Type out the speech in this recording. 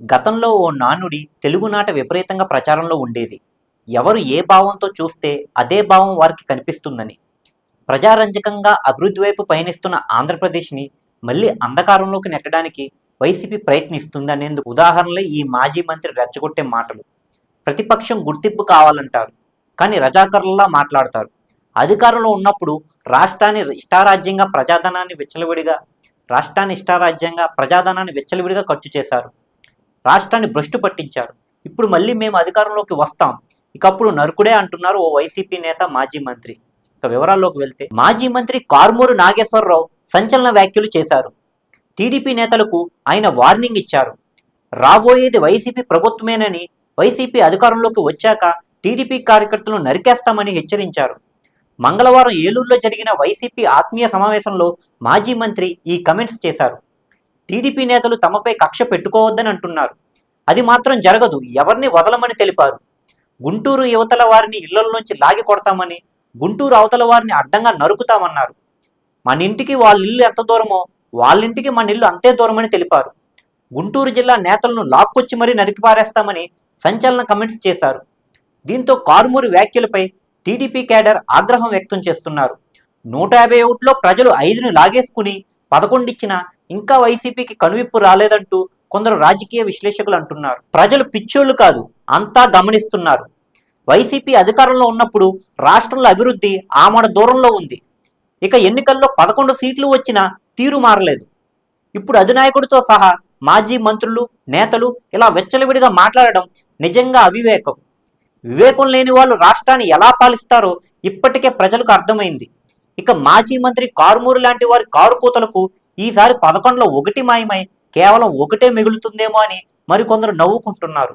గతంలో ఓ నానుడి తెలుగునాట విపరీతంగా ప్రచారంలో ఉండేది. ఎవరు ఏ భావంతో చూస్తే అదే భావం వారికి కనిపిస్తుందని. ప్రజారంజకంగా అభివృద్ధి వైపు పయనిస్తున్న ఆంధ్రప్రదేశ్ని మళ్ళీ అంధకారంలోకి నెట్టడానికి వైసీపీ ప్రయత్నిస్తుందనేందుకు ఉదాహరణలే ఈ మాజీ మంత్రి రెచ్చగొట్టే మాటలు. ప్రతిపక్షం గుర్తింపు కావాలంటారు కానీ రజాకర్లలా మాట్లాడతారు. అధికారంలో ఉన్నప్పుడు రాష్ట్రాన్ని ఇష్టారాజ్యంగా ప్రజాధనాన్ని విచ్చలవిడిగా రాష్ట్రాన్ని ఇష్టారాజ్యంగా ప్రజాధనాన్ని విచ్చలవిడిగా ఖర్చు చేశారు. రాష్ట్రాన్ని భ్రష్టు పట్టించారు. ఇప్పుడు మళ్ళీ మేము అధికారంలోకి వస్తాం. ఇకప్పుడు నరుకుడే అంటున్నారు ఓ వైసీపీ నేత మాజీ మంత్రి. ఇక వివరాల్లోకి వెళ్తే మాజీ మంత్రి కార్మూరు నాగేశ్వరరావు సంచలన వ్యాఖ్యలు చేశారు. టీడీపీ నేతలకు ఆయన వార్నింగ్ ఇచ్చారు. రాబోయేది వైసీపీ ప్రభుత్వమేనని వైసీపీ అధికారంలోకి వచ్చాక టీడీపీ కార్యకర్తలను నరికేస్తామని హెచ్చరించారు. మంగళవారం ఏలూరులో జరిగిన వైసీపీ ఆత్మీయ సమావేశంలో మాజీ మంత్రి ఈ కమెంట్స్ చేశారు. టీడీపీ నేతలు తమపై కక్ష పెట్టుకోవద్దని అంటున్నారు. అది మాత్రం జరగదు. ఎవరిని వదలమని తెలిపారు. గుంటూరు యువతల వారిని ఇళ్ళలోంచి లాగి కొడతామని గుంటూరు అవతల వారిని అడ్డంగా నరుకుతామన్నారు. మన ఇంటికి వాళ్ళ ఇల్లు ఎంత దూరమో వాళ్ళింటికి మన ఇల్లు అంతే దూరమని తెలిపారు. గుంటూరు జిల్లా నేతలను లాక్కొచ్చి మరీ నరికిపారేస్తామని సంచలన కమెంట్స్ చేశారు. దీంతో కారుమూరి వ్యాఖ్యలపై టీడీపీ కేడర్ ఆగ్రహం వ్యక్తం చేస్తున్నారు. నూట యాభై ఒకటిలో ప్రజలు ఐదుని లాగేసుకుని పదకొండిచ్చిన ఇంకా వైసీపీకి కనువిప్పు రాలేదంటూ కొందరు రాజకీయ విశ్లేషకులు అంటున్నారు. ప్రజలు పిచ్చోళ్ళు కాదు అంతా గమనిస్తున్నారు. వైసీపీ అధికారంలో ఉన్నప్పుడు రాష్ట్రంలో అభివృద్ధి ఆమడ దూరంలో ఉంది. ఇక ఎన్నికల్లో పదకొండు సీట్లు వచ్చినా తీరు మారలేదు. ఇప్పుడు అధినాయకుడితో సహా మాజీ మంత్రులు నేతలు ఇలా వెచ్చలవిడిగా మాట్లాడడం నిజంగా అవివేకం. వివేకం లేని వాళ్ళు రాష్ట్రాన్ని ఎలా పాలిస్తారో ఇప్పటికే ప్రజలకు అర్థమైంది. ఇక మాజీ మంత్రి కారుమూరు లాంటి వారి కారు కూతలకు ఈసారి పదకొండులో ఒకటి మాయమై కేవలం ఒకటే మిగులుతుందేమో అని మరికొందరు నవ్వుకుంటున్నారు.